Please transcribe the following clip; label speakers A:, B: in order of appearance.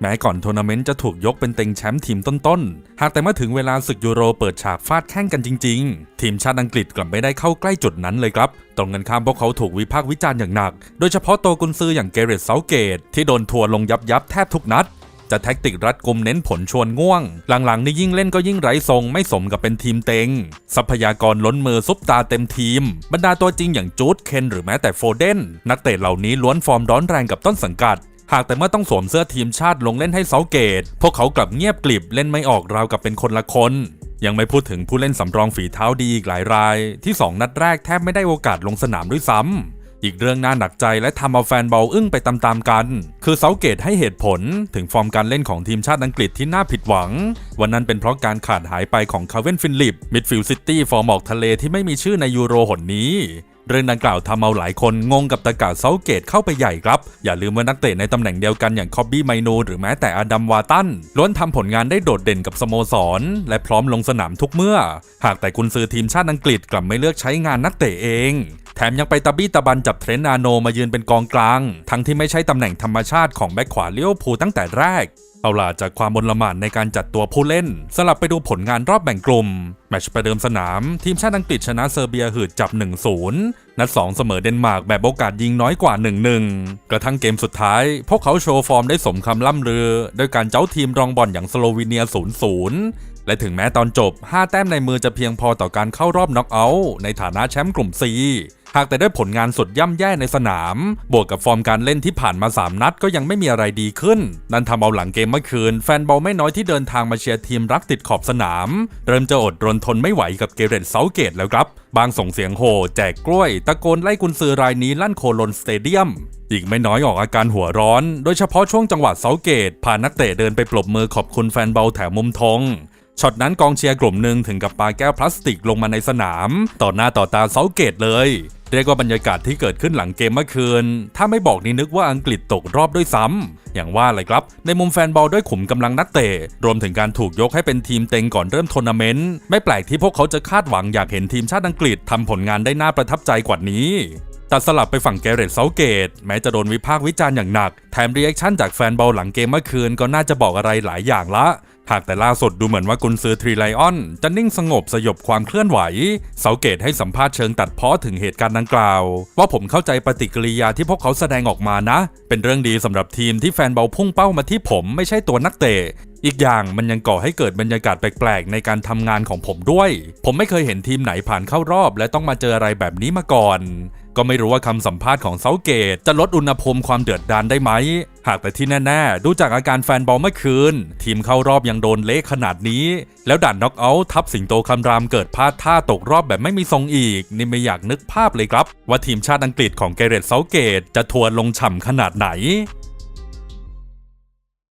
A: แม้ก่อนทัวร์นาเมนต์จะถูกยกเป็นเต็งแชมป์ทีมต้นๆ หากแต่เมื่อถึงเวลาศึกยูโรเปิดฉากฟาดแข่งกันจริงๆ ทีมชาติอังกฤษกลับไม่ได้เข้าใกล้จุดนั้นเลยครับ ตรงกันข้ามพวกเขาถูกวิพากษ์วิจารณ์อย่างหนัก โดยเฉพาะตัวกุนซืออย่างเกเรตเซาเกต ที่โดนทัวร์ลงยับยับแทบทุกนัด จะแท็กติกรัดกุมเน้นผลชวนง่วง หลังๆนี่ยิ่งเล่นก็ยิ่งไร้ทรงไม่สมกับเป็นทีมเต็ง ทรัพยากรล้นมือซุปตาเต็มทีม บรรดาตัวจริงอย่างจูดเคนหรือแม้แต่โฟเดนนักเตะเหล่านี้ล้วนฟอร์มร้อนแรงกับต้นสังกัด หากแต่เมื่อต้องสวมเสื้อทีมชาติลงเล่นให้เซาเกต พวกเขากลับเงียบกลิบเล่นไม่ออกราวกับเป็นคนละคน ยังไม่พูดถึงผู้เล่นสำรองฝีเท้าดีอีกหลายราย ที่สองนัดแรกแทบไม่ได้โอกาสลงสนามด้วยซ้ำ อีกเรื่องน่าหนักใจและทำเอาแฟนบอลอึ้งไปตามๆกัน คือเซาเกตให้เหตุผลถึงฟอร์มการเล่นของทีมชาติอังกฤษที่น่าผิดหวัง วันนั้นเป็นเพราะการขาดหายไปของคาเวนฟินลิปมิดฟิลด์ซิตี้ฟอร์มออกทะเลที่ไม่มีชื่อในยูโรหนนี้ เรื่องดังกล่าวทำเอาหลายคนงงกับตะกาเซาเกตเข้าไปใหญ่ครับ อย่าลืมว่านักเตะในตำแหน่งเดียวกันอย่างคอบบี้ไมโนหรือแม้แต่อดัมวาตันล้วนทำผลงานได้โดดเด่นกับสโมสร และพร้อมลงสนามทุกเมื่อ หากแต่กุนซือทีมชาติอังกฤษกลับไม่เลือกใช้งานนักเตะเอง แถมยังไปตะบี้ตะบันจับเทรนต์นาโนมายืนเป็นกองกลาง ทั้งที่ไม่ใช่ตำแหน่งธรรมชาติของแบ็คขวาเลี้ยวภูตั้งแต่แรก เอาล่ะจากความบนละหมาดในการจัดตัวผู้เล่น สลับไปดูผลงานรอบแบ่งกลุ่ม แมตช์ประเดิมสนาม ทีมชาติอังกฤษชนะเซอร์เบียหืดจับ 1-0 นัด 2 เสมอเดนมาร์กแบบโอกาสยิงน้อยกว่า 1-1 กระทั่งเกมสุดท้าย พวกเขาโชว์ฟอร์มได้สมคำล่ำลือโดยการเจ้าทีมรองบอลอย่างสโลวีเนีย 0-0และถึงแม้ตอนจบ 5 แต้มในมือจะเพียงพอต่อการเข้ารอบน็อกเอาท์ในฐานะแชมป์กลุ่ม C หากแต่ด้วยผลงานสุดย่ำแย่ในสนาม บวกกับฟอร์มการเล่นที่ผ่านมา 3 นัดก็ยังไม่มีอะไรดีขึ้น นั่นทำเอาหลังเกมเมื่อคืน แฟนบอลไม่น้อยที่เดินทางมาเชียร์ทีมรักติดขอบสนาม เริ่มจะอดรนทนไม่ไหวกับเกเรตเซาเกตแล้วครับ บางส่งเสียงโห่แจกกล้วย ตะโกนไล่กุนซือรายนี้ลั่นโคลนสเตเดียมอีกไม่น้อยออกอาการหัวร้อน โดยเฉพาะช่วงจังหวะเซาเกตพานักเตะเดินไปปรบมือขอบคุณแฟนบอลแถวมุมธงช็อตนั้นกองเชียร์กลุ่มหนึ่งถึงกับปาแก้วพลาสติกลงมาในสนาม ต่อหน้าต่อตาเซาเกตเลยเรียกว่าบรรยากาศที่เกิดขึ้นหลังเกมเมื่อคืน ถ้าไม่บอกนี่นึกว่าอังกฤษตกรอบด้วยซ้ำอย่างว่าเลยครับ ในมุมแฟนบอลด้วยขุมกำลังนักเตะ รวมถึงการถูกยกให้เป็นทีมเต็งก่อนเริ่มทัวร์นาเมนต์ ไม่แปลกที่พวกเขาจะคาดหวังอยากเห็นทีมชาติอังกฤษทำผลงานได้น่าประทับใจกว่านี้ตัดสลับไปฝั่งแกเรตเซาเกต แม้จะโดนวิพากษ์วิจารณ์อย่างหนัก แถมรีแอคชั่นจากแฟนบอลหลังเกมเมื่อคืนก็น่าจะบอกอะไรหลายอย่างละ หากแต่ล่าสุดดูเหมือนว่ากุนซือทรีไลออนจะนิ่งสงบสยบความเคลื่อนไหว เสาเกตให้สัมภาษณ์เชิงตัดเพ้อถึงเหตุการณ์ดังกล่าว ว่าผมเข้าใจปฏิกิริยาที่พวกเขาแสดงออกมานะ เป็นเรื่องดีสำหรับทีมที่แฟนบอลพุ่งเป้ามาที่ผมไม่ใช่ตัวนักเตะอีกอย่างมันยังก่อให้เกิดบรรยากาศแปลกๆ ในการทำงานของผมด้วย ผมไม่เคยเห็นทีมไหนผ่านเข้ารอบ และต้องมาเจออะไรแบบนี้มาก่อน ก็ไม่รู้ว่าคำสัมภาษณ์ของเซาเกต จะลดอุณหภูมิความเดือดดานได้ไหม หากแต่ที่แน่ๆ ดูจากอาการแฟนบอลเมื่อคืน ทีมเข้ารอบยังโดนเละขนาดนี้ แล้วด่านน็อกเอาท์ทับสิงโตคำรามเกิดพลาดท่าตกรอบแบบไม่มีทรงอีก นี่ไม่อยากนึกภาพเลยครับ ว่าทีมชาติอังกฤษของเกเรตเซาเกตจะทัวร์ลงฉ่ำขนาดไหน